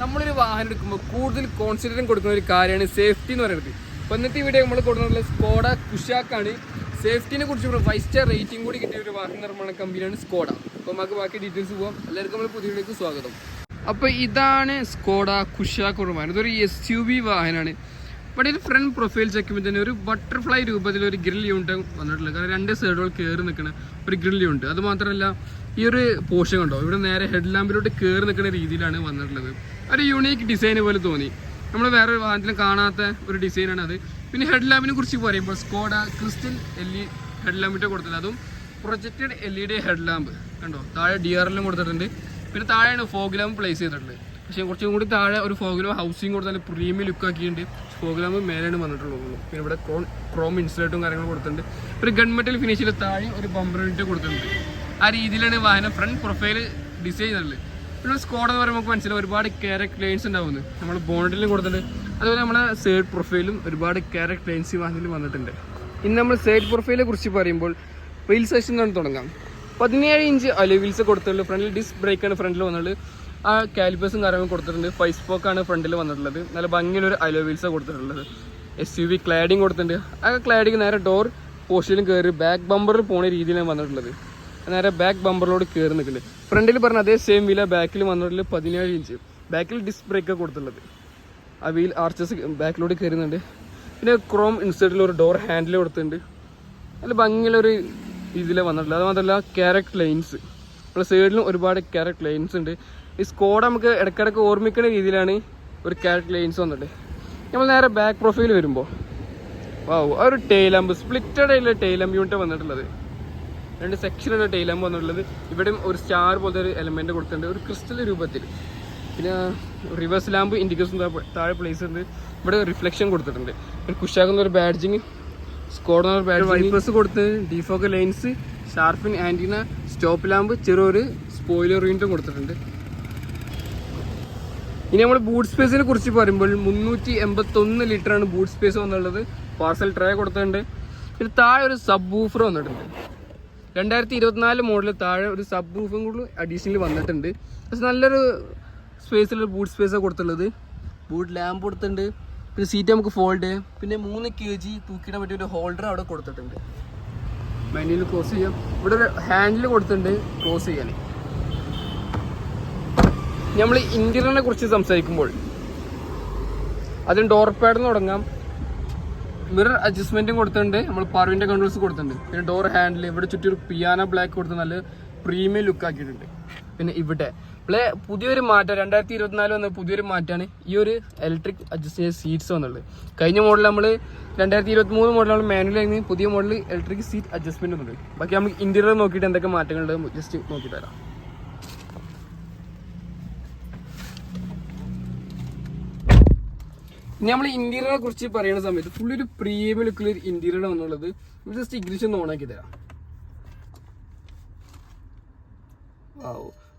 നമ്മളൊരു വാഹനം എടുക്കുമ്പോൾ കൂടുതൽ കോൺസെൻട്രേഷൻ കൊടുക്കുന്ന ഒരു കാര്യമാണ് സേഫ്റ്റി എന്ന് പറയുന്നത്. അപ്പോൾ ഇന്നത്തെ ഇവിടെ നമ്മൾ കൊടുക്കുന്നത് സ്കോഡ കുഷാക്കാണ് സേഫ്റ്റിനെ കുറിച്ച് ഫൈവ് സ്റ്റാർ റേറ്റിംഗ് കൂടി കിട്ടിയ ഒരു വാഹന നിർമ്മാണ കമ്പനിയാണ് സ്കോഡ അപ്പോൾ നമുക്ക് ബാക്കി ഡീറ്റെയിൽസ് പോകാം എല്ലാവർക്കും നമ്മൾ പുതിയ വീഡിയോക്ക് സ്വാഗതം. അപ്പോൾ ഇതാണ് സ്കോഡ കുഷാക്ക് വാഹനം ഇതൊരു എസ് യു വി വാഹനമാണ്. ഇവിടെ ഒരു ഫ്രണ്ട് പ്രൊഫൈൽ ചെക്ക് തന്നെ ഒരു ബട്ടർഫ്ലൈ രൂപത്തിൽ ഒരു ഗ്രിൽ യൂണിറ്റ് വന്നിട്ടുള്ളത്. കാരണം രണ്ട് സൈഡുകൾ കയറി നിൽക്കുന്ന ഒരു ഗ്രിൽ യൂണിറ്റ് അത് മാത്രമല്ല ഈ ഒരു പോഷൻ കണ്ടോ? ഇവിടെ നേരെ ഹെഡ് ലാമ്പിലോട്ട് കയറി നിൽക്കുന്ന രീതിയിലാണ് വന്നിട്ടുള്ളത്. ഒരു യുണീക്ക് ഡിസൈൻ പോലെ തോന്നി. നമ്മൾ വേറൊരു വാഹനത്തിലും കാണാത്ത ഒരു ഡിസൈനാണ് അത്. പിന്നെ ഹെഡ് ലാമ്പിനെ കുറിച്ച് പറയുമ്പോൾ Skoda crystal L E head ലാമ്പിന്റെ കൊടുത്തില്ല അതും projected L E D head lamp കണ്ടോ? താഴെ ഡി ആർ എല്ലും കൊടുത്തിട്ടുണ്ട്. പിന്നെ താഴെയാണ് ഫോഗ് ലാമ്പ് പ്ലേസ് ചെയ്തിട്ടുള്ളത്. പക്ഷേ കുറച്ചും കൂടി താഴെ ഒരു ഫോഗ് ലാമ്പ് ഹൗസിങ് കൊടുത്താൽ പ്രീമിയം ലുക്ക് ആക്കിയിട്ടുണ്ട്. ഫോഗ് ലാമ്പ് മേലെയാണ് വന്നിട്ടുള്ളൂ പിന്നെ ഇവിടെ ക്രോൺ ക്രോം ഇൻസുലേറ്റും കാര്യങ്ങളും കൊടുത്തിട്ടുണ്ട്. ഒരു ഗൺമെറ്റൽ ഫിനിഷിൽ താഴെ ഒരു ബമ്പർ യൂണിറ്റ് കൊടുത്തിട്ടുണ്ട്. ആ രീതിയിലാണ് വാഹനം ഫ്രണ്ട് പ്രൊഫൈൽ ഡിസൈൻ ചെയ്തിട്ടുള്ളത്. പിന്നെ സ്കോഡ് എന്ന് പറയുമ്പോൾ നമുക്ക് മനസ്സിലാവും ഒരുപാട് ക്യാരക്ട് ലൈൻസ് ഉണ്ടാവുന്നു. നമ്മൾ ബോണ്ടിലും കൊടുത്തിട്ടുണ്ട്. അതുപോലെ നമ്മുടെ സൈഡ് പ്രൊഫൈലും ഒരുപാട് ക്യാരക്ട് ലൈൻസ് വാങ്ങി വന്നിട്ടുണ്ട്. ഇന്ന് നമ്മൾ സൈഡ് പ്രൊഫൈലെ കുറിച്ച് പറയുമ്പോൾ വീൽ സെഷൻ നിന്ന് തുടങ്ങാം. പതിനേഴ് ഇഞ്ച് അലോ വീൽസ് കൊടുത്തിട്ടുള്ളൂ ഫ്രണ്ടിൽ ഡിസ്ക് ബ്രേക്കാണ് ഫ്രണ്ടിൽ വന്നിട്ടുള്ളത്. ആ കാലിപ്പേഴ്സും കാര്യങ്ങളും കൊടുത്തിട്ടുണ്ട്. ഫൈവ് സ്പോക്കാണ് ഫ്രണ്ടിൽ വന്നിട്ടുള്ളത്. നല്ല ഭംഗിയിലൊരു അലോ വീൽസ് കൊടുത്തിട്ടുള്ളത്. എസ് യു വി ക്ലാഡിങ് കൊടുത്തിട്ടുണ്ട്. ആ ക്ലാഡിങ് നേരെ ഡോർ പോസ്റ്റിലും കയറി ബാക്ക് ബമ്പറിൽ പോണ രീതിയിലാണ് വന്നിട്ടുള്ളത്. നേരെ ബാക്ക് ബമ്പറിലോട് കയറി നിൽക്കുന്നുണ്ട് ഫ്രണ്ടിൽ പറഞ്ഞ അതേ സെയിം വീല ബാക്കിൽ വന്നിട്ട് പതിനേഴ് ഇഞ്ച് ബാക്കിൽ ഡിസ്ക് ബ്രേക്ക് കൊടുത്തിട്ടുള്ളത്. ആ വീൽ ആർച്ചസ് ബാക്കിലോട്ട് കയറുന്നുണ്ട് പിന്നെ ക്രോം ഇൻസൈഡിൽ ഒരു ഡോർ ഹാൻഡിൽ കൊടുത്തിട്ടുണ്ട്. നല്ല ഭംഗിയുള്ളൊരു ഒരു വന്നിട്ടുള്ളത്. അത് മാത്രമല്ല ക്യാരക്ട് ലൈൻസ് നമ്മുടെ സൈഡിലും ഒരുപാട് ക്യാരക്ട് ലൈൻസ് ഉണ്ട്. ഈ സ്കോഡ് നമുക്ക് ഇടയ്ക്കിടയ്ക്ക് ഓർമ്മിക്കുന്ന രീതിയിലാണ് ഒരു ക്യാരക്ട് ലൈൻസ് വന്നിട്ട്. നമ്മൾ നേരെ ബാക്ക് പ്രൊഫൈൽ വരുമ്പോൾ ആ ഒരു ടൈലമ്പ് സ്പ്ലിറ്റഡ് ആയിട്ടുള്ള ടൈലമ്പ് യൂണിറ്റ് വന്നിട്ടുള്ളത്. രണ്ട് സെക്ഷനുള്ള ടൈലമ്പ് വന്നിട്ടുള്ളത്. ഇവിടെയും ഒരു സ്റ്റാർ പോലത്തെ ഒരു എലമെന്റ് കൊടുത്തിട്ടുണ്ട്. ഒരു ക്രിസ്റ്റൽ രൂപത്തിൽ. പിന്നെ റിവേഴ്സ് ലാമ്പ് ഇൻഡിക്കേഷൻ താഴെ പ്ലേസ് ഉണ്ട്. ഇവിടെ റിഫ്ലക്ഷൻ കൊടുത്തിട്ടുണ്ട്. ഒരു കുഷാക്കുന്ന ഒരു ബാഡ്ജിങ് സ്കോഡ് ഒരു ബാഡ്ജ് വൈപ്പേഴ്സ് കൊടുത്ത് defog lines shark fin antenna stop lamp ചെറിയൊരു സ്പോയിലർ യൂണിറ്റും കൊടുത്തിട്ടുണ്ട്. ഇനി നമ്മൾ ബൂട്ട് സ്പേസിനെ കുറിച്ച് പറയുമ്പോൾ മുന്നൂറ്റി എൺപത്തൊന്ന് ലിറ്ററാണ് ബൂട്ട് സ്പേസ് വന്നുള്ളത് പാർസൽ ട്രേ കൊടുത്തിട്ടുണ്ട്. പിന്നെ താഴെ ഒരു സബ് ബൂഫർ വന്നിട്ടുണ്ട്. രണ്ടായിരത്തി ഇരുപത്തിനാല് മോഡലിൽ താഴെ ഒരു സബ് റൂഫും കൂടി അഡീഷണൽ വന്നിട്ടുണ്ട്. പക്ഷെ നല്ലൊരു സ്പേസിൽ ബൂട്ട് സ്പേസാണ് കൊടുത്തുള്ളത് ബൂട്ട് ലാമ്പ് കൊടുത്തിട്ടുണ്ട്. പിന്നെ സീറ്റ് നമുക്ക് ഫോൾഡ് പിന്നെ മൂന്ന് കെ ജി തൂക്കിയിടാൻ പറ്റിയ ഒരു ഹോൾഡർ അവിടെ കൊടുത്തിട്ടുണ്ട്. മെനുവിൽ ക്ലോസ് ചെയ്യാം. ഇവിടെ ഒരു ഹാൻഡിൽ കൊടുത്തിട്ടുണ്ട് ക്ലോസ് ചെയ്യാൻ നമ്മൾ ഇന്റീരിയറിനെ കുറിച്ച് സംസാരിക്കുമ്പോൾ അതിന് ഡോർ പാഡ് തുടങ്ങാം. മിറർ അഡ്ജസ്റ്റ്മെന്റും കൊടുത്തിട്ടുണ്ട്. നമ്മൾ പർവിന്റെ കൺട്രോൾസ് കൊടുത്തിട്ടുണ്ട്. പിന്നെ ഡോർ ഹാൻഡിൽ ഇവിടെ ചുറ്റി ഒരു പിയാന ബ്ലാക്ക് കൊടുത്ത് നല്ല പ്രീമിയം ലുക്ക് ആക്കിയിട്ടുണ്ട്. പിന്നെ ഇവിടെ. പ്ലേ പുതിയൊരു മാറ്റം രണ്ടായിരത്തി ഇരുപത്തിനാല് വന്ന പുതിയൊരു മാറ്റമാണ് ഈ ഒരു ഇലക്ട്രിക് അഡ്ജസ്റ്റ് ചെയ്ത സീറ്റ്സ് വന്നുള്ളത്. കഴിഞ്ഞ മോഡൽ നമ്മൾ രണ്ടായിരത്തി ഇരുപത്തി മൂന്ന് മോഡൽ നമ്മൾ മാനുവലായിരുന്നു പുതിയ മോഡൽ ഇലക്ട്രിക് സീറ്റ് അഡ്ജസ്റ്റ്മെന്റ് വന്നുണ്ട് ബാക്കി നമുക്ക് ഇന്റീരിയർ നോക്കിയിട്ട് എന്തൊക്കെ മാറ്റങ്ങളുണ്ട് ജസ്റ്റ് നോക്കി തരാം നമ്മൾ ഇന്റീരിയറിനെ കുറിച്ച് പറയുന്ന സമയത്ത് ഫുള്ളി ഒരു പ്രീമിയം ലുക്കിൽ ഇന്റീരിയർ വന്നുള്ളത് ജസ്റ്റ് ഇംഗ്ലീഷ് ഒന്ന് ഓണാക്കി തരാം.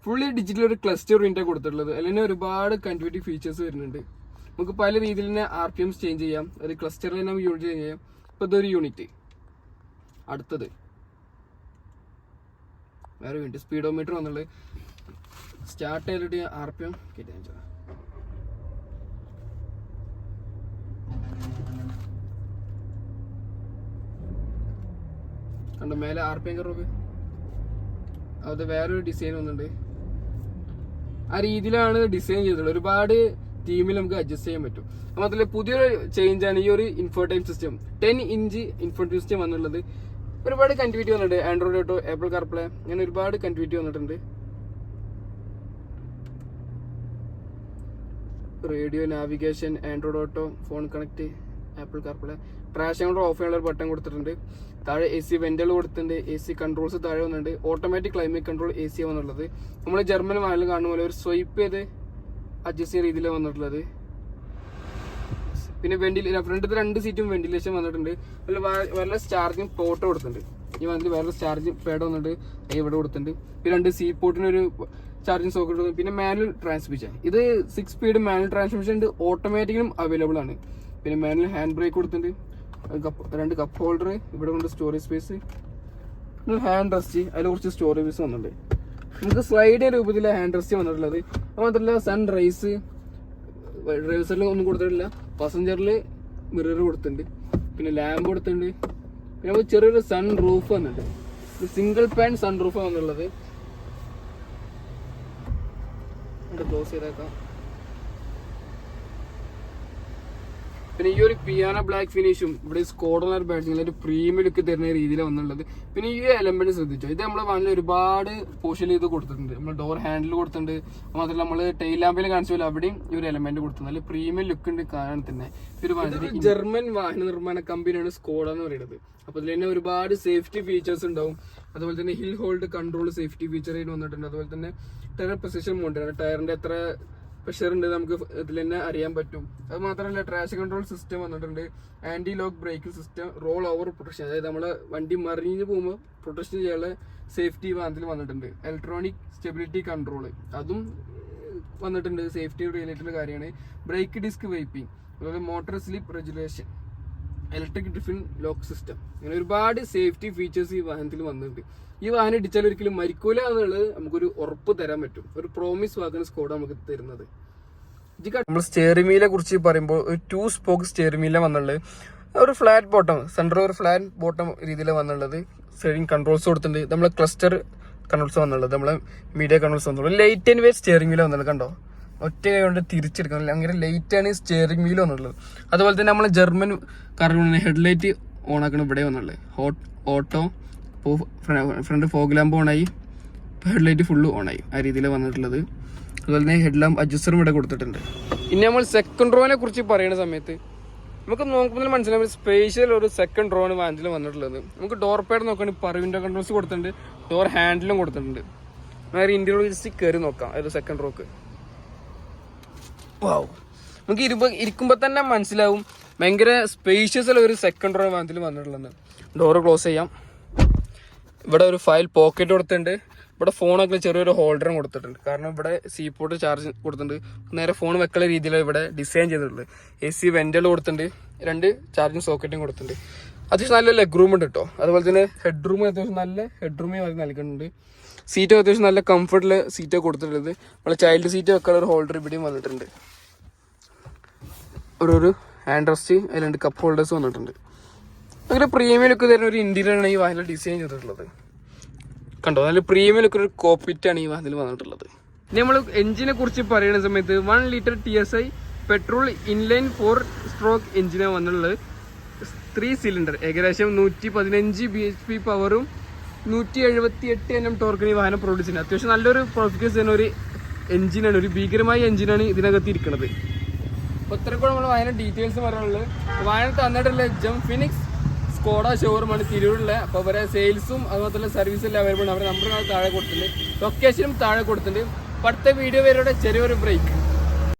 ഫുള്ളി ഡിജിറ്റൽ ഒരു ക്ലസ്റ്റർ പ്രിന്റ് കൊടുത്തിട്ടുള്ളത്. അല്ലെങ്കിൽ ഒരുപാട് കണ്ടിന്യൂറ്റി ഫീച്ചേഴ്സ് വരുന്നുണ്ട്. നമുക്ക് പല രീതിയിൽ തന്നെ ആർ പി എംസ് ചേഞ്ച് ചെയ്യാം. ഒരു ക്ലസ്റ്ററിൽ നമുക്ക് യൂണിറ്റ് ചേഞ്ച് ചെയ്യാം. ഇപ്പൊ ഇതൊരു യൂണിറ്റ് അടുത്തത്. വേറെ യൂണിറ്റ് സ്പീഡോമീറ്റർ വന്നുള്ളത് സ്റ്റാർട്ട് ചെയ്തിട്ട് ആർ പി എം കേട്ടോ കണ്ടോ മേലെ ആർ പി എം അത് വേറൊരു ഡിസൈൻ വന്നിട്ടുണ്ട്. ആ രീതിയിലാണ് ഡിസൈൻ ചെയ്തിട്ടുള്ളത്. ഒരുപാട് ടീമിൽ നമുക്ക് അഡ്ജസ്റ്റ് ചെയ്യാൻ പറ്റും. മാത്രമല്ല പുതിയൊരു ചേഞ്ച് ആണ് ഈ ഒരു infotainment system ten inch infotainment system വന്നുള്ളത് ഒരുപാട് കണ്ടിവിറ്റി വന്നിട്ടുണ്ട്. ആൻഡ്രോയിഡ് ഓട്ടോ ആപ്പിൾ കാർപ്ലേ അങ്ങനെ ഒരുപാട് കണ്ടിവിറ്റി വന്നിട്ടുണ്ട്. Radio navigation Android Auto phone connect Apple CarPlay traction കൊണ്ട് ഓഫ് ചെയ്യാനുള്ള ഒരു ബട്ടൺ കൊടുത്തിട്ടുണ്ട്. താഴെ എ സി വെന്റുകൾ കൊടുത്തിട്ടുണ്ട്. എ സി കൺട്രോൾസ് താഴെ വന്നിട്ടുണ്ട്. Automatic climate control A C വന്നുള്ളത് നമ്മൾ ജർമ്മൻ വാനിൽ കാണുന്ന പോലെ ഒരു സ്വൈപ്പ് ചെയ്ത് അഡ്ജസ്റ്റ് ചെയ്യുന്ന രീതിയിലാണ് വന്നിട്ടുള്ളത്. പിന്നെ വെന്റിൽ ഫ്രണ്ടിൽ രണ്ട് സീറ്റും വെന്റിലേഷൻ വന്നിട്ടുണ്ട്. അതിൽ വയർലെസ് ചാർജിങ് പോർട്ട് കൊടുത്തിട്ടുണ്ട്. ഈ വന്നിട്ട് വയർലെസ് ചാർജിങ് പേഡ് വന്നിട്ട് ഇവിടെ കൊടുത്തിട്ടുണ്ട്. പിന്നെ രണ്ട് സീ പോർട്ടിന് ഒരു ചാർജിങ് സോക്കറ്റ് പിന്നെ മാനുവൽ ട്രാൻസ്മിഷൻ ഇത് സിക്സ് സ്പീഡ് മാനുവൽ ട്രാൻസ്മിഷൻ ഉണ്ട്. ഓട്ടോമാറ്റിക്കലും അവൈലബിൾ ആണ്. പിന്നെ മാനുവൽ ഹാൻഡ് ബ്രേക്ക് കൊടുത്തിട്ടുണ്ട്. കപ്പ് രണ്ട് കപ്പ് ഹോൾഡർ ഇവിടെ കൊണ്ട് സ്റ്റോറേജ് സ്പേസ് ഹാൻഡ് റെസ്റ്റ് അതിൽ കുറച്ച് സ്റ്റോറേജ് സ്പേസ് വന്നിട്ടുണ്ട്. നമുക്ക് സ്ലൈഡ് രൂപത്തിലെ ഹാൻഡ് റെസ്റ്റ് വന്നിട്ടുള്ളത്. അത് മാത്രമല്ല സൺ റൈസ് ഡ്രൈവേഴ്സിൽ ഒന്നും കൊടുത്തിട്ടില്ല. പാസഞ്ചറിൽ മിറർ കൊടുത്തിട്ടുണ്ട്. പിന്നെ ലാമ്പ് കൊടുത്തിട്ടുണ്ട്. പിന്നെ നമുക്ക് ചെറിയൊരു സൺ റൂഫ് വന്നിട്ടുണ്ട്. സിംഗിൾ പാൻ സൺ റൂഫ് വന്നുള്ളത് ക്ലോസ് ചെയ്തേക്കാം. പിന്നെ ഈ ഒരു പിയാനോ ബ്ലാക്ക് ഫിനിഷും ഇവിടെ സ്കോഡോണർ ബാറ്റിങ്ങിൽ ഒരു പ്രീമിയം ലുക്ക് തരുന്ന രീതിയിൽ വന്നുള്ളത്. പിന്നെ ഈ എലമെന്റ് ശ്രദ്ധിച്ചോ? ഇത് നമ്മൾ വാനിൽ ഒരുപാട് പോഷൻ ചെയ്ത് കൊടുത്തിട്ടുണ്ട്. നമ്മൾ ഡോർ ഹാൻഡിൽ കൊടുത്തിട്ടുണ്ട്. മാത്രമല്ല നമ്മൾ ടൈൽ ലാമ്പിൽ കാണിച്ചു അവിടെയും ഈ ഒരു എലമെന്റ് കൊടുത്തിട്ടുണ്ട്. നല്ല പ്രീമിയം ലുക്ക് ഉണ്ട് കാരണം തന്നെ. ഒരു വാഹനത്തിന് ജർമ്മൻ വാഹന നിർമ്മാണ കമ്പനിയാണ് സ്കോഡ എന്ന് പറയുന്നത്. അപ്പൊ അതിൽ തന്നെ ഒരുപാട് സേഫ്റ്റി ഫീച്ചേഴ്സ് ഉണ്ടാവും. അതുപോലെ തന്നെ hill hold control safety feature ആയിട്ട് വന്നിട്ടുണ്ട്. അതുപോലെ തന്നെ ടയർ പൊസിഷൻ മോണ്ട് ടയറിന്റെ എത്ര പ്രഷർ ഉണ്ട് നമുക്ക് ഇതിൽ തന്നെ അറിയാൻ പറ്റും. അത് മാത്രമല്ല ട്രാഷ് കൺട്രോൾ സിസ്റ്റം വന്നിട്ടുണ്ട്. Anti lock braking system roll over protection അതായത് നമ്മളെ വണ്ടി മറിഞ്ഞ് പോകുമ്പോൾ പ്രൊട്ടക്ഷൻ ചെയ്യാനുള്ള സേഫ്റ്റി വാഹനത്തിൽ വന്നിട്ടുണ്ട്. ഇലക്ട്രോണിക് സ്റ്റെബിലിറ്റി കൺട്രോൾ അതും വന്നിട്ടുണ്ട്. സേഫ്റ്റി റിലേറ്റഡ് കാര്യമാണ്. ബ്രേക്ക് ഡിസ്ക് വൈപ്പിംഗ് അതുപോലെ മോട്ടോർ സ്ലിപ്പ് റെഗുലേഷൻ ഇലക്ട്രിക് ഡ്രിഫിൻ ലോക്ക് സിസ്റ്റം അങ്ങനെ ഒരുപാട് സേഫ്റ്റി ഫീച്ചേഴ്സ് ഈ വാഹനത്തിൽ വന്നിട്ടുണ്ട്. ഈ വാഹനം ഇടിച്ചാൽ ഒരിക്കലും മരിക്കൂല എന്നുള്ളത് നമുക്കൊരു ഉറപ്പ് തരാൻ പറ്റും. ഒരു പ്രോമിസ് വാഗന സ്കോഡ് നമുക്ക് തരുന്നത്. നമ്മൾ സ്റ്റിയറിംഗ് വീലെ കുറിച്ച് പറയുമ്പോൾ ഒരു ടു സ്പോക്ക് സ്റ്റിയറിംഗ് വന്നുള്ളത്. ഒരു ഫ്ലാറ്റ് ബോട്ടം സെൻട്രൽ ഒരു ഫ്ലാറ്റ് ബോട്ടം രീതിയിലാണ് വന്നുള്ളത്. സ്റ്റിയറിംഗ് കൺട്രോൾസ് കൊടുത്തിട്ടുണ്ട്. നമ്മളെ ക്ലസ്റ്റർ കൺട്രോൾസ് വന്നുള്ളത്. നമ്മളെ media controls വന്നുള്ളത്. Light and weight steering wheel വന്നുള്ളത് കണ്ടോ? ഒറ്റ കൈ കൊണ്ട് തിരിച്ചെടുക്കണം അങ്ങനെ ലൈറ്റ് ആണ് സ്റ്റിയറിംഗ് വീൽ വന്നുള്ളത്. അതുപോലെ തന്നെ നമ്മൾ ജർമ്മൻ കാറുകൾ ഹെഡ്ലൈറ്റ് ഓൺ ആക്കണം ഇവിടെ വന്നുള്ളത് hot auto front fog lamp ഓണായി. ഹെഡ്ലൈറ്റ് ഫുള്ള് ഓണായി ആ രീതിയിൽ വന്നിട്ടുള്ളത്. അതുപോലെ തന്നെ ഹെഡ് ലാമ്പ് അഡ്ജസ്റ്ററും ഇവിടെ കൊടുത്തിട്ടുണ്ട്. ഇനി നമ്മൾ സെക്കൻഡ് റോനെ കുറിച്ച് പറയുന്ന സമയത്ത് നമുക്ക് നോക്കുമ്പോൾ മനസ്സിലാവും സ്പേഷ്യൽ ഒരു സെക്കൻഡ് റോണ് വാൻഡിൽ വന്നിട്ടുള്ളത്. നമുക്ക് ഡോർ പേഡ് നോക്കുകയാണെങ്കിൽ പറ വിൻഡോ കൺട്രോൾസ് കൊടുത്തിട്ടുണ്ട്. ഡോർ ഹാൻഡിലും കൊടുത്തിട്ടുണ്ട്. ഇന്ത്യയിൽ ജസ്റ്റ് കയറി നോക്കാം. ഒരു സെക്കൻഡ് റോക്ക് വാവ് നമുക്ക് ഇരുപ ഇരിക്കുമ്പോൾ തന്നെ മനസ്സിലാവും. ഭയങ്കര സ്പേഷ്യസ് ഉള്ള ഒരു സെക്കൻഡ് റോ വാതിൽ വന്നിട്ടുള്ളത്. ഡോർ ക്ലോസ് ചെയ്യാം. ഇവിടെ ഒരു ഫയൽ പോക്കറ്റ് കൊടുത്തിട്ടുണ്ട്. ഇവിടെ ഫോണൊക്കെ ചെറിയൊരു ഹോൾഡറും കൊടുത്തിട്ടുണ്ട്. കാരണം ഇവിടെ സി പോർട്ട് ചാർജ് കൊടുത്തിട്ടുണ്ട്. നേരെ ഫോൺ വെക്കുന്ന രീതിയിലാണ് ഇവിടെ ഡിസൈൻ ചെയ്തിട്ടുള്ളത്. എ സി വെന്റൽ കൊടുത്തിട്ടുണ്ട്. രണ്ട് ചാർജിങ് സോക്കറ്റും കൊടുത്തിട്ടുണ്ട്. അത്യാവശ്യം നല്ല ലെഗ് റൂം ഉണ്ട് കേട്ടോ അതുപോലെ തന്നെ ഹെഡ് റൂം അത്യാവശ്യം നല്ല ഹെഡ് റൂമേ അത് നൽകുന്നുണ്ട് സീറ്റും അത്യാവശ്യം നല്ല കംഫർട്ടിൽ സീറ്റൊക്കെ കൊടുത്തിട്ടുള്ളത്. നമ്മളെ ചൈൽഡ് സീറ്റ് വെക്കാനുള്ള ഒരു ഹോൾഡർ ഇവിടെയും വന്നിട്ടുണ്ട്. ഒരു ഒരു ഹാൻഡ് റെസ്റ്റ് രണ്ട് കപ്പ് ഹോൾഡേഴ്സ് വന്നിട്ടുണ്ട്. അങ്ങനെ പ്രീമിയം ലുക്ക് തരുന്ന ഒരു ഇന്റീരിയറാണ് ഈ വാഹനം ഡിസൈൻ ചെയ്തിട്ടുള്ളത്. കണ്ടോ? അതിൽ പ്രീമിയം ലുക്ക് ഒരു കോപ്പിറ്റാണ് ഈ വാഹനത്തിൽ വന്നിട്ടുള്ളത്. ഇനി നമ്മൾ എഞ്ചിനെ കുറിച്ച് പറയുന്ന സമയത്ത് one litre T S I petrol inline four stroke എഞ്ചിനാണ് വന്നിട്ടുള്ളത്. ത്രീ സിലിണ്ടർ ഏകദേശം നൂറ്റി പതിനഞ്ച് ബി എച്ച് പി പവറും നൂറ്റി എഴുപത്തി എട്ട് എൻ എം ടോർക്കിന് ഈ വാഹനം പ്രൊഡ്യൂസ് ചെയ്യുന്നത്. അത്യാവശ്യം നല്ലൊരു പ്രോഫിക്കസ് തന്നെ ഒരു എഞ്ചിനാണ് ഒരു ഭീകരമായ എഞ്ചിനാണ് ഇതിനകത്ത് ഇരിക്കുന്നത്. ഇത്രയും നമ്മൾ വയനാട് ഡീറ്റെയിൽസ് പറയാനുള്ളത്. വായന തന്നിട്ടുള്ള ജം ഫിനിക്സ് സ്കോഡ ഷോറൂമാണ് തിരൂരിലെ. അപ്പോൾ അവരെ സെയിൽസും അതുപോലെ സർവീസും എല്ലാം അവൈലബിൾ ആണ്. അവരെ നമ്പർ താഴെ കൊടുത്തിട്ടുണ്ട്. ലൊക്കേഷനും താഴെ കൊടുത്തിട്ടുണ്ട്. അടുത്ത വീഡിയോ വരെ ചെറിയൊരു ബ്രേക്ക്